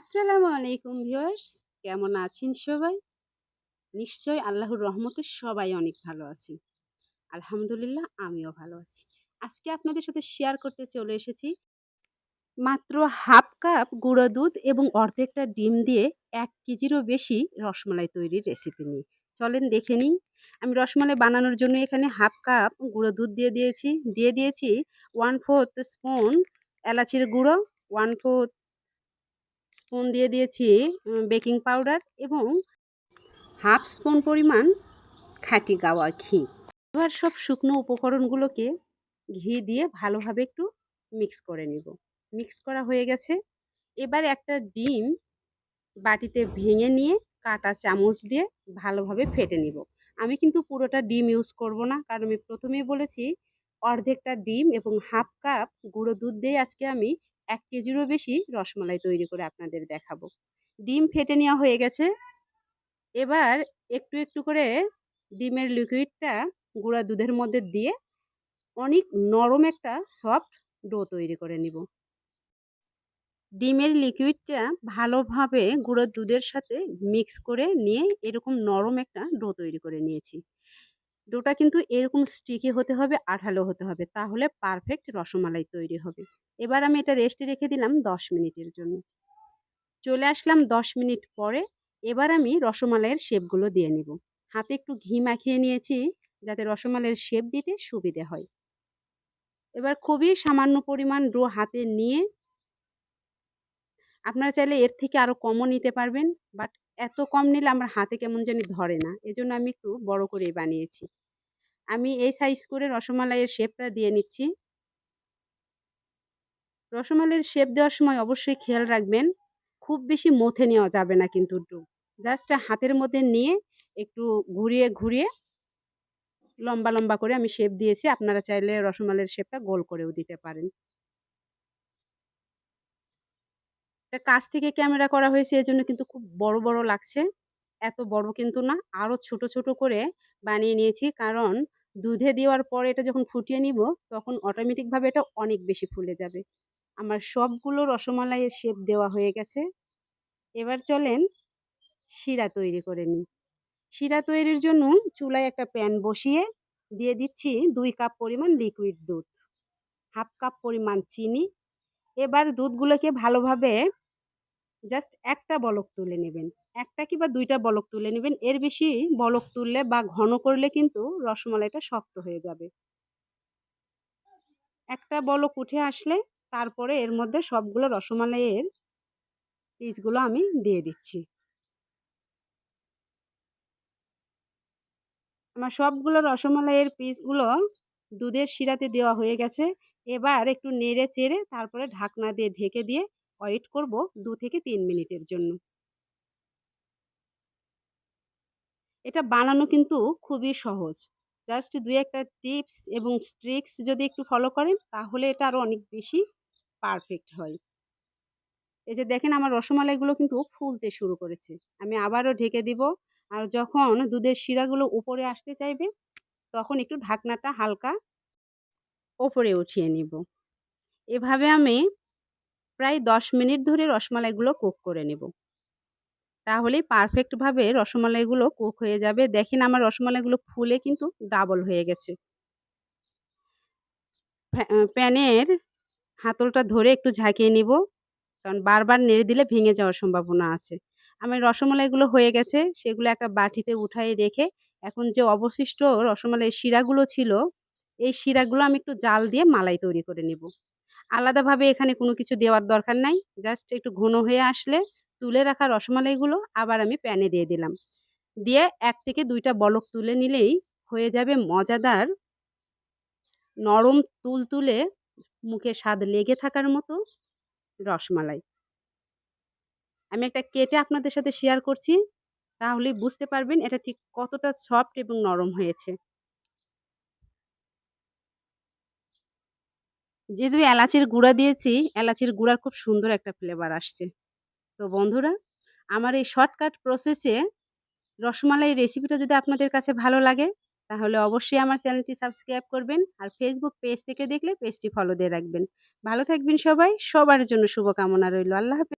আসসালামু আলাইকুম ভিউয়ার্স। কেমন আছেন সবাই? নিশ্চয় আল্লাহর রহমতে সবাই অনেক ভালো আছেন। আলহামদুলিল্লাহ, আমিও ভালো আছি। আজকে আপনাদের সাথে শেয়ার করতে চলে এসেছি। মাত্র হাফ কাপ গুঁড়ো দুধ এবং অর্ধেকটা ডিম দিয়ে এক কেজিরও বেশি রসমালাই তৈরির রেসিপি নিয়ে। চলেন দেখে নিই। আমি রসমালাই বানানোর জন্য এখানে হাফ কাপ গুঁড়ো দুধ দিয়ে দিয়েছি। দিয়ে দিয়েছি ওয়ান ফোর্থ স্পুন এলাচির গুঁড়ো ওয়ান ফোর্থ স্পুন দিয়ে দিয়েছি বেকিং পাউডার এবং হাফ স্পুন পরিমাণ খাঁটি গাওয়া ঘি। এবার সব শুকনো উপকরণগুলোকে ঘি দিয়ে ভালোভাবে একটু মিক্স করে নিব। মিক্স করা হয়ে গেছে। এবার একটা ডিম বাটিতে ভেঙে নিয়ে কাটা চামচ দিয়ে ভালোভাবে ফেটে নিব। আমি কিন্তু পুরোটা ডিম ইউজ করব না, কারণ আমি প্রথমেই বলেছি, অর্ধেকটা ডিম এবং হাফ কাপ গুঁড়ো দুধ দিয়ে আজকে আমি এক কেজিরও বেশি রসমালাই তৈরি করে আপনাদের দেখাবো। ডিম ফেটে নেওয়া হয়ে গেছে। এবার একটু একটু করে ডিমের লিকুইডটা গুঁড়া দুধের মধ্যে দিয়ে অনেক নরম একটা সফট ডো তৈরি করে নিব। ডিমের লিকুইডটা ভালোভাবে গুঁড়ো দুধের সাথে মিক্স করে নিয়ে এরকম নরম একটা ডো তৈরি করে নিয়েছি। ডোটা কিন্তু এরকম স্টিকি হতে হবে, আঠালো হতে হবে। তাহলে পারফেক্ট রসমালাই তৈরি হবে। এবার আমি এটা রেস্টে রেখে দিলাম দশ মিনিটের জন্য। চলে আসলাম দশ মিনিট পরে, এবার আমি রসমালাইয়ের শেপগুলো দিয়ে নিব। হাতে একটু ঘি মাখিয়ে নিয়েছি, যাতে রসমালাইয়ের শেপ দিতে সুবিধে হয়। এবার খুবই সামান্য পরিমাণ ডো হাতে নিয়ে আপনারা চাইলে এর থেকে আরও কমও নিতে পারবেন। বাট এত কম নিলে আমার হাতে কেমন জানি ধরে না। এজন্য আমি একটু বড় করেই বানিয়েছি। আমি এই সাইজ করে রসমালাইয়ের শেপটা দিয়ে নিচ্ছি। রসমালাইয়ের শেপ দেওয়ার সময় অবশ্যই খেয়াল রাখবেন, খুব বেশি মথে নেওয়া যাবে না কিন্তু ডো জাস্ট হাতের মধ্যে নিয়ে একটু ঘুরিয়ে ঘুরিয়ে লম্বা লম্বা করে আমি শেপ দিয়েছি। আপনারা চাইলে রসমালাইয়ের শেপটা গোল করেও দিতে পারেন। এটা কাছ থেকে ক্যামেরা করা হয়েছে এজন্য কিন্তু খুব বড় বড় লাগছে। এত বড় কিন্তু না আরও ছোট ছোট করে বানিয়ে নিয়েছি। কারণ দুধে দেওয়ার পর এটা যখন ফুটিয়ে নিব, তখন অটোমেটিকভাবে এটা অনেক বেশি ফুলে যাবে। আমার সবগুলো রসমালাইয়ের শেপ দেওয়া হয়ে গেছে। এবার চলেন শিরা তৈরি করে নিই। শিরা তৈরির জন্য চুলায় একটা প্যান বসিয়ে দিয়ে দিচ্ছি দুই কাপ পরিমাণ লিকুইড দুধ হাফ কাপ পরিমাণ চিনি। এবার দুধগুলোকে ভালোভাবে জাস্ট একটা বলক তুলে নেবেন। একটা কি বা দুইটা বলক তুলে নেবেন। এর বেশি বলক তুললে বা ঘন করলে কিন্তু রসমালাইটা শক্ত হয়ে যাবে। একটা বলক উঠে আসলে তারপরে এর মধ্যে সবগুলো রসমালাইয়ের পিসগুলো আমি দিয়ে দিচ্ছি। আমার সবগুলো রসমালাইয়ের পিসগুলো দুধের শিরাতে দেওয়া হয়ে গেছে। এবার একটু নেড়ে চেড়ে তারপরে ঢাকনা দিয়ে ঢেকে দিয়ে ওয়েট করব দু থেকে তিন মিনিটের জন্য। এটা বানানো কিন্তু খুবই সহজ। জাস্ট দুই একটা টিপস এবং ট্রিক্স যদি একটু ফলো করেন, তাহলে এটা আরও অনেক বেশি পারফেক্ট হয়। এই যে দেখেন আমার রসমালাইগুলো কিন্তু ফুলতে শুরু করেছে। আমি আবারও ঢেকে দিব। আর যখন দুধের শিরাগুলো উপরে আসতে চাইবে, তখন একটু ঢাকনাটা হালকা ওপরে উঠিয়ে নিব। এভাবে আমি প্রায় দশ মিনিট ধরে রসমালাইগুলো কুক করে নেব। তাহলেই পারফেক্টভাবে রসমালাইগুলো কুক হয়ে যাবে। দেখেন আমার রসমালাইগুলো ফুলে কিন্তু ডাবল হয়ে গেছে। প্যানের হাতলটা ধরে একটু ঝাঁকিয়ে নিব, কারণ বারবার নেড়ে দিলে ভেঙে যাওয়ার সম্ভাবনা আছে। আমার রসমালাইগুলো হয়ে গেছে, সেগুলো একটা বাটিতে উঠাই রেখে এখন যে অবশিষ্ট রসমালাই শিরাগুলো ছিল, এই শিরাগুলো আমি একটু জাল দিয়ে মালাই তৈরি করে নেব। আলাদাভাবে এখানে কোনো কিছু দেওয়ার দরকার নাই। জাস্ট একটু ঘন হয়ে আসলে তুলে রাখা রসমালাইগুলো আবার আমি প্যানে দিয়ে দিলাম। দিয়ে এক থেকে দুইটা বলক তুলে নিলেই হয়ে যাবে মজাদার নরম তুল তুলে মুখে স্বাদ লেগে থাকার মতো রসমালাই। আমি একটা কেটে আপনাদের সাথে শেয়ার করছি তাহলেই বুঝতে পারবেন এটা ঠিক কতটা সফট এবং নরম হয়েছে। যেহেতু এলাচের গুঁড়া দিয়েছি, এলাচের গুঁড়ার খুব সুন্দর একটা ফ্লেভার আসছে। তো বন্ধুরা, আমার এই শর্টকাট প্রসেসে রসমালাই রেসিপিটা যদি আপনাদের কাছে ভালো লাগে, তাহলে অবশ্যই আমার চ্যানেলটি সাবস্ক্রাইব করবেন আর ফেসবুক পেজ থেকে দেখলে পেজটি ফলো দিয়ে রাখবেন। ভালো থাকবেন সবাই, সবার জন্য শুভকামনা রইল। আল্লাহ হাফিজ।